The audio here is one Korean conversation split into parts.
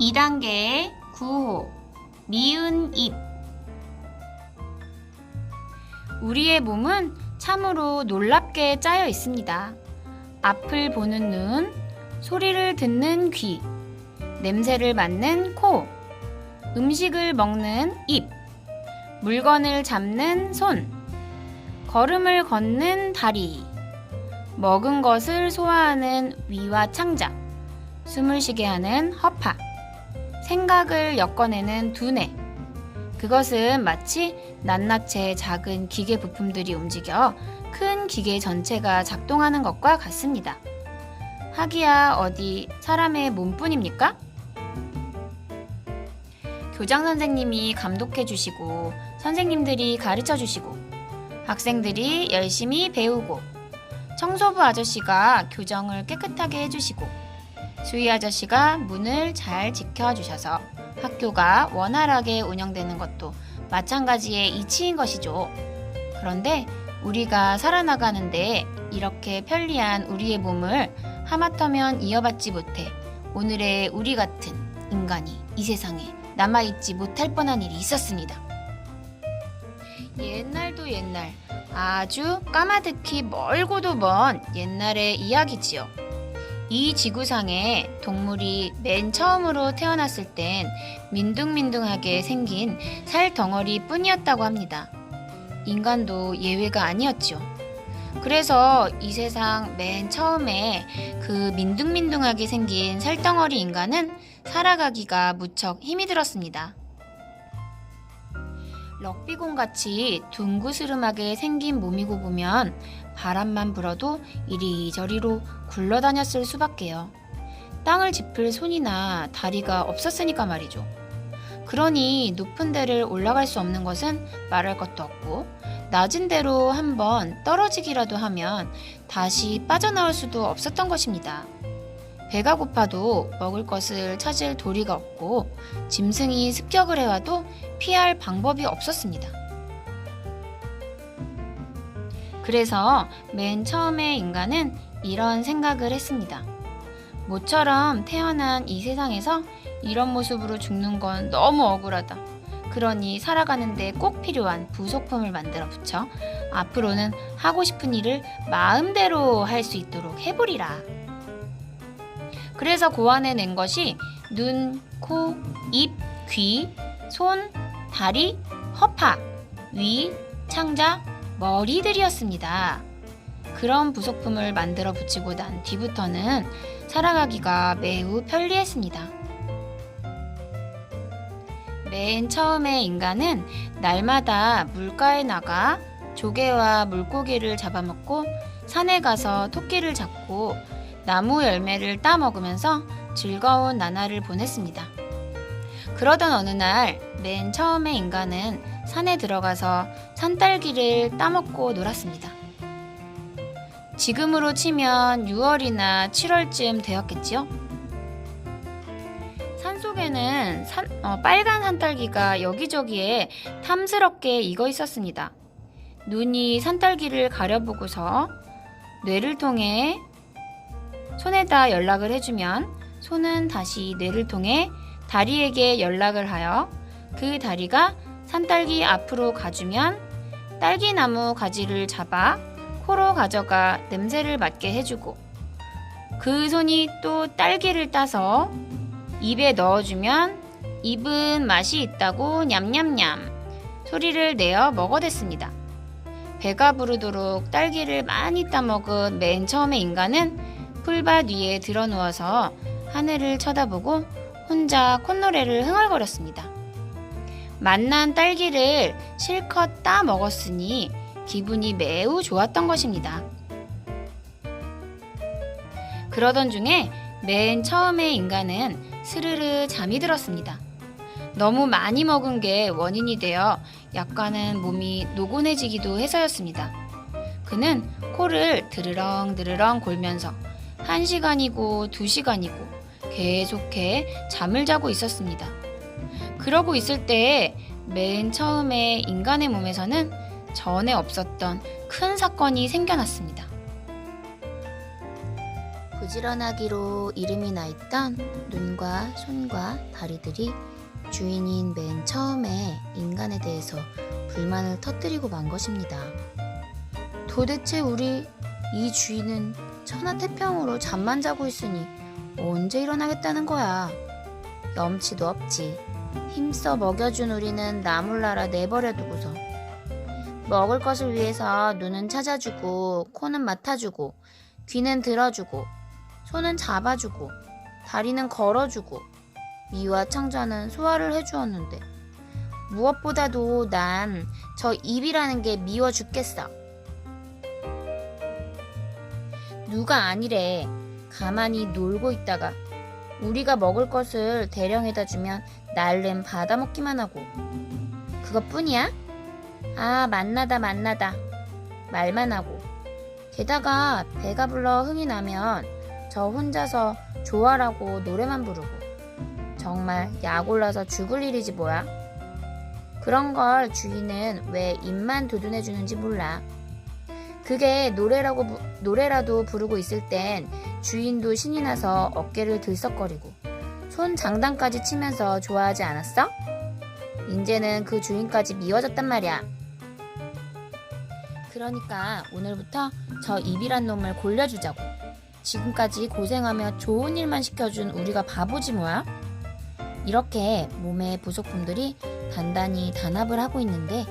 2단계 구호 미은 입 우리의 몸은 참으로 놀랍게 짜여 있습니다. 앞을 보는 눈, 소리를 듣는 귀, 냄새를 맡는 코, 음식을 먹는 입, 물건을 잡는 손, 걸음을 걷는 다리, 먹은 것을 소화하는 위와 창자, 숨을 쉬게 하는 허파, 생각을 엮어내는 두뇌. 그것은 마치 낱낱이 작은 기계 부품들이 움직여 큰 기계 전체가 작동하는 것과 같습니다. 하기야 어디 사람의 몸뿐입니까? 교장 선생님이 감독해 주시고 선생님들이 가르쳐 주시고 학생들이 열심히 배우고 청소부 아저씨가 교정을 깨끗하게 해주시고 수희 아저씨가 문을 잘 지켜주셔서 학교가 원활하게 운영되는 것도 마찬가지의 이치인 것이죠. 그런데 우리가 살아나가는데 이렇게 편리한 우리의 몸을 하마터면 이어받지 못해 오늘의 우리 같은 인간이 이 세상에 남아있지 못할 뻔한 일이 있었습니다. 옛날도 옛날 아주 까마득히 멀고도 먼 옛날의 이야기지요. 이 지구상에 동물이 맨 처음으로 태어났을 땐 민둥민둥하게 생긴 살 덩어리 뿐이었다고 합니다. 인간도 예외가 아니었죠. 그래서 이 세상 맨 처음에 그 민둥민둥하게 생긴 살덩어리 인간은 살아가기가 무척 힘이 들었습니다. 럭비공 같이 둥그스름하게 생긴 몸이고 보면 바람만 불어도 이리저리로 굴러다녔을 수밖에요. 땅을 짚을 손이나 다리가 없었으니까 말이죠. 그러니 높은 데를 올라갈 수 없는 것은 말할 것도 없고 낮은 데로 한번 떨어지기라도 하면 다시 빠져나올 수도 없었던 것입니다. 배가 고파도 먹을 것을 찾을 도리가 없고 짐승이 습격을 해와도 피할 방법이 없었습니다. 그래서 맨 처음에 인간은 이런 생각을 했습니다. 모처럼 태어난 이 세상에서 이런 모습으로 죽는 건 너무 억울하다. 그러니 살아가는데 꼭 필요한 부속품을 만들어 붙여 앞으로는 하고 싶은 일을 마음대로 할 수 있도록 해보리라. 그래서 고안해 낸 것이 눈, 코, 입, 귀, 손, 다리, 허파, 위, 창자, 머리들이었습니다. 그런 부속품을 만들어 붙이고 난 뒤부터는 살아가기가 매우 편리했습니다. 맨 처음에 인간은 날마다 물가에 나가 조개와 물고기를 잡아먹고 산에 가서 토끼를 잡고 나무 열매를 따 먹으면서 즐거운 나날을 보냈습니다. 그러던 어느 날 맨 처음에 인간은 산에 들어가서 산딸기를 따먹고 놀았습니다. 지금으로 치면 6월이나 7월쯤 되었겠지요? 산속에는 산, 어, 빨간 산딸기가 여기저기에 탐스럽게 익어 있었습니다. 눈이 산딸기를 가려보고서 뇌를 통해 손에다 연락을 해주면 손은 다시 뇌를 통해 다리에게 연락을 하여 그 다리가 산딸기 앞으로 가주면 딸기나무 가지를 잡아 코로 가져가 냄새를 맡게 해주고 그 손이 또 딸기를 따서 입에 넣어주면 입은 맛이 있다고 냠냠냠 소리를 내어 먹어댔습니다. 배가 부르도록 딸기를 많이 따먹은 맨 처음에 인간은 풀밭 위에 드러누워서 하늘을 쳐다보고 혼자 콧노래를 흥얼거렸습니다. 맛난 딸기를 실컷 따 먹었으니 기분이 매우 좋았던 것입니다. 그러던 중에 맨 처음에 인간은 스르르 잠이 들었습니다. 너무 많이 먹은 게 원인이 되어 약간은 몸이 노곤해지기도 해서였습니다. 그는 코를 드르렁 드르렁 골면서 한 시간이고 두 시간이고 계속해 잠을 자고 있었습니다. 그러고 있을 때맨 처음에 인간의 몸에서는 전에 없었던 큰 사건이 생겨났습니다. 그 부지런하기로 이름이 나 있던 눈과 손과 다리들이 주인인 맨 처음에 인간에 대해서 불만을 터뜨리고 만 것입니다. 도대체 우리 이 주인은 천하태평으로 잠만 자고 있으니 언제 일어나겠다는 거야? 염치도 없지. 힘써 먹여준 우리는 나 몰라라 내버려 두고서 먹을 것을 위해서 눈은 찾아주고 코는 맡아주고 귀는 들어주고 손은 잡아주고 다리는 걸어주고 미와 창자는 소화를 해주었는데 무엇보다도 난 저 입이라는 게 미워 죽겠어. 누가 아니래. 가만히 놀고 있다가 우리가 먹을 것을 대령해다 주면 날름 받아먹기만 하고. 그것뿐이야? 아 만나다 만나다. 말만 하고. 게다가 배가 불러 흥이 나면 저 혼자서 좋아라고 노래만 부르고. 정말 약 올라서 죽을 일이지 뭐야? 그런 걸 주인은 왜 입만 두둔해 주는지 몰라. 그게 노래라고 부- 노래라도 부르고 있을 땐 주인도 신이 나서 어깨를 들썩거리고 손 장단까지 치면서 좋아하지 않았어? 이제는 그 주인까지 미워졌단 말이야. 그러니까 오늘부터 저 입이란 놈을 골려주자고. 지금까지 고생하며 좋은 일만 시켜준 우리가 바보지 뭐야? 이렇게 몸의 부속품들이 단단히 단합을 하고 있는데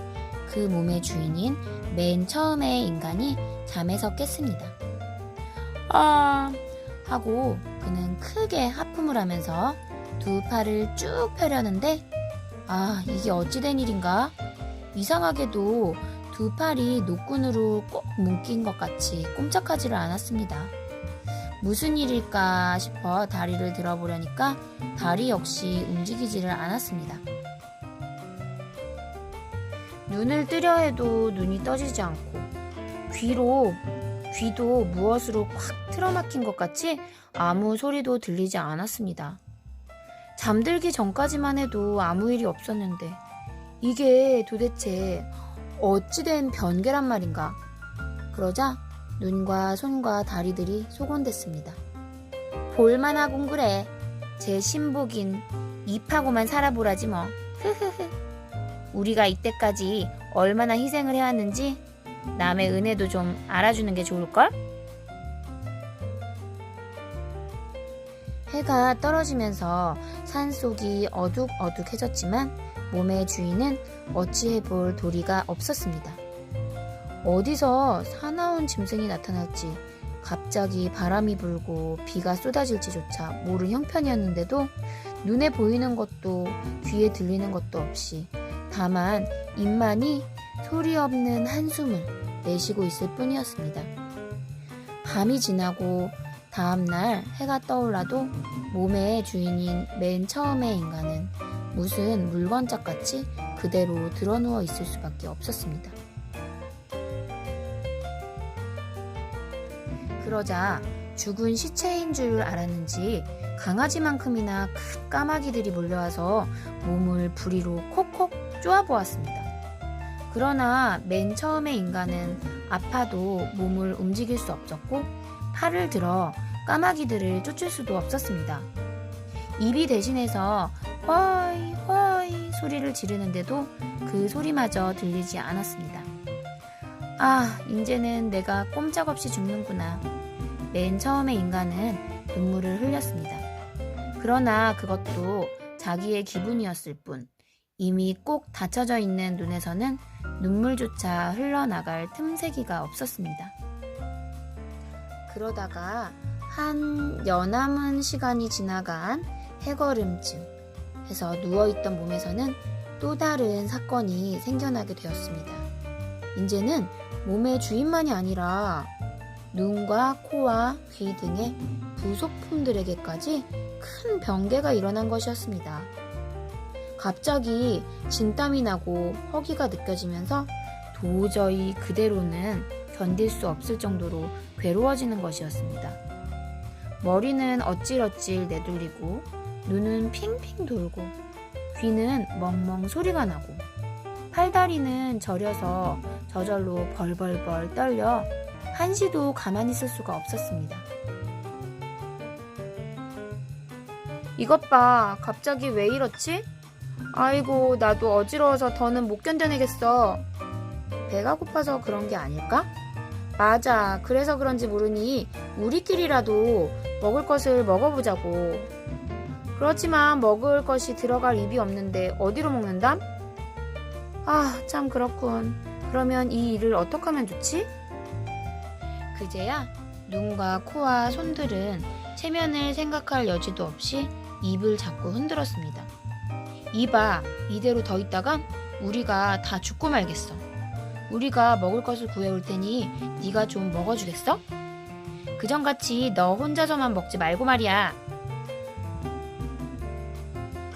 그 몸의 주인인 맨 처음의 인간이 잠에서 깼습니다. 아 하고 그는 크게 하품을 하면서 두 팔을 쭉 펴려는데 아 이게 어찌된 일인가? 이상하게도 두 팔이 노끈으로 꼭 묶인 것 같이 꼼짝하지를 않았습니다. 무슨 일일까 싶어 다리를 들어보려니까 다리 역시 움직이지를 않았습니다. 눈을 뜨려 해도 눈이 떠지지 않고 귀로 귀도 무엇으로 콱 틀어막힌 것 같이 아무 소리도 들리지 않았습니다. 잠들기 전까지만 해도 아무 일이 없었는데 이게 도대체 어찌된 변개란 말인가? 그러자 눈과 손과 다리들이 소곤댔습니다. 볼만하군 그래. 제 신복인 입하고만 살아보라지 뭐. 우리가 이때까지 얼마나 희생을 해왔는지 남의 은혜도 좀 알아주는 게 좋을걸? 해가 떨어지면서 산 속이 어둑어둑해졌지만 몸의 주인은 어찌해 볼 도리가 없었습니다. 어디서 사나운 짐승이 나타날지 갑자기 바람이 불고 비가 쏟아질지조차 모를 형편이었는데도 눈에 보이는 것도 귀에 들리는 것도 없이 다만 입만이 소리 없는 한숨을 내쉬고 있을 뿐이었습니다. 밤이 지나고 다음날 해가 떠올라도 몸의 주인인 맨 처음의 인간은 무슨 물건짝 같이 그대로 드러누워 있을 수밖에 없었습니다. 그러자 죽은 시체인 줄 알았는지 강아지만큼이나 큰 까마귀들이 몰려와서 몸을 부리로 콕콕 쪼아보았습니다. 그러나 맨 처음에 인간은 아파도 몸을 움직일 수 없었고 팔을 들어 까마귀들을 쫓을 수도 없었습니다. 입이 대신해서 허이 허이 소리를 지르는데도 그 소리마저 들리지 않았습니다. 아, 이제는 내가 꼼짝없이 죽는구나. 맨 처음에 인간은 눈물을 흘렸습니다. 그러나 그것도 자기의 기분이었을 뿐 이미 꼭 닫혀져 있는 눈에서는 눈물조차 흘러나갈 틈새기가 없었습니다. 그러다가 한 여남은 시간이 지나간 해걸음쯤 해서 누워있던 몸에서는 또 다른 사건이 생겨나게 되었습니다. 이제는 몸의 주인만이 아니라 눈과 코와 귀 등의 부속품들에게까지 큰 변개가 일어난 것이었습니다. 갑자기 진땀이 나고 허기가 느껴지면서 도저히 그대로는 견딜 수 없을 정도로 괴로워지는 것이었습니다. 머리는 어찔어찔 내돌리고 눈은 핑핑 돌고 귀는 멍멍 소리가 나고 팔다리는 저려서 저절로 벌벌벌 떨려 한시도 가만히 있을 수가 없었습니다. 이것 봐. 갑자기 왜 이렇지? 아이고, 나도 어지러워서 더는 못 견뎌내겠어. 배가 고파서 그런 게 아닐까? 맞아. 그래서 그런지 모르니 우리끼리라도 먹을 것을 먹어보자고. 그렇지만 먹을 것이 들어갈 입이 없는데 어디로 먹는담? 아, 참 그렇군. 그러면 이 일을 어떻게 하면 좋지? 그제야 눈과 코와 손들은 체면을 생각할 여지도 없이 입을 자꾸 흔들었습니다. 이봐, 이대로 더 있다간 우리가 다 죽고 말겠어. 우리가 먹을 것을 구해올 테니 네가 좀 먹어주겠어? 그전같이 너 혼자서만 먹지 말고 말이야.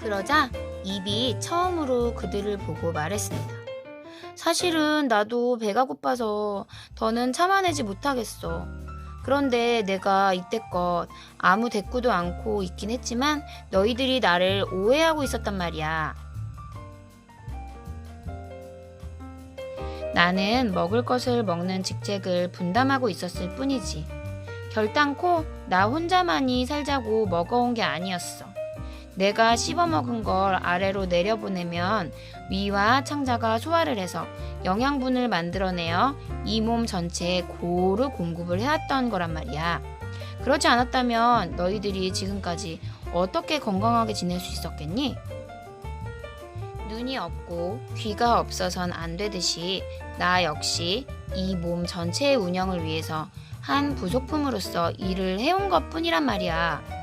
그러자 입이 처음으로 그들을 보고 말했습니다. 사실은 나도 배가 고파서 더는 참아내지 못하겠어. 그런데 내가 이때껏 아무 대꾸도 않고 있긴 했지만 너희들이 나를 오해하고 있었단 말이야. 나는 먹을 것을 먹는 직책을 분담하고 있었을 뿐이지. 결단코 나 혼자만이 살자고 먹어온 게 아니었어. 내가 씹어먹은 걸 아래로 내려보내면 위와 창자가 소화를 해서 영양분을 만들어내어 이 몸 전체에 고루 공급을 해왔던 거란 말이야. 그렇지 않았다면 너희들이 지금까지 어떻게 건강하게 지낼 수 있었겠니? 눈이 없고 귀가 없어선 안 되듯이 나 역시 이 몸 전체의 운영을 위해서 한 부속품으로서 일을 해온 것 뿐이란 말이야.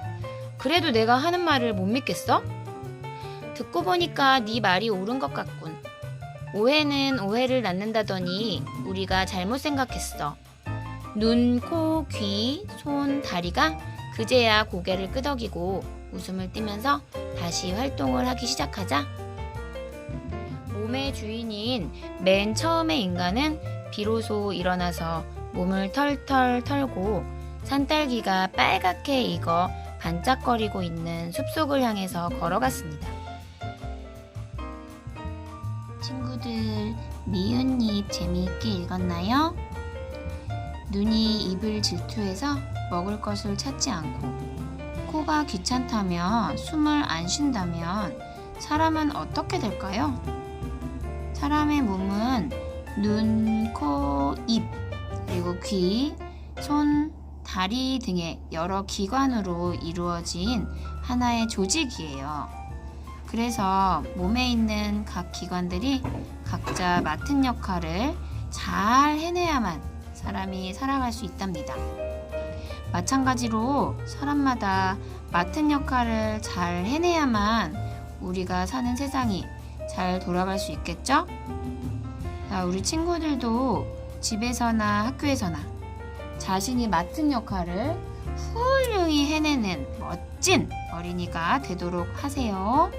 그래도 내가 하는 말을 못 믿겠어? 듣고 보니까 네 말이 옳은 것 같군. 오해는 오해를 낳는다더니 우리가 잘못 생각했어. 눈, 코, 귀, 손, 다리가 그제야 고개를 끄덕이고 웃음을 띠면서 다시 활동을 하기 시작하자 몸의 주인인 맨 처음의 인간은 비로소 일어나서 몸을 털털 털고 산딸기가 빨갛게 익어 반짝거리고 있는 숲속을 향해서 걸어갔습니다. 친구들, 미은잎 재미있게 읽었나요? 눈이 입을 질투해서 먹을 것을 찾지 않고 코가 귀찮다면 숨을 안 쉰다면 사람은 어떻게 될까요? 사람의 몸은 눈, 코, 입, 그리고 귀, 손, 다리 등의 여러 기관으로 이루어진 하나의 조직이에요. 그래서 몸에 있는 각 기관들이 각자 맡은 역할을 잘 해내야만 사람이 살아갈 수 있답니다. 마찬가지로 사람마다 맡은 역할을 잘 해내야만 우리가 사는 세상이 잘 돌아갈 수 있겠죠? 자, 우리 친구들도 집에서나 학교에서나 자신이 맡은 역할을 훌륭히 해내는 멋진 어린이가 되도록 하세요.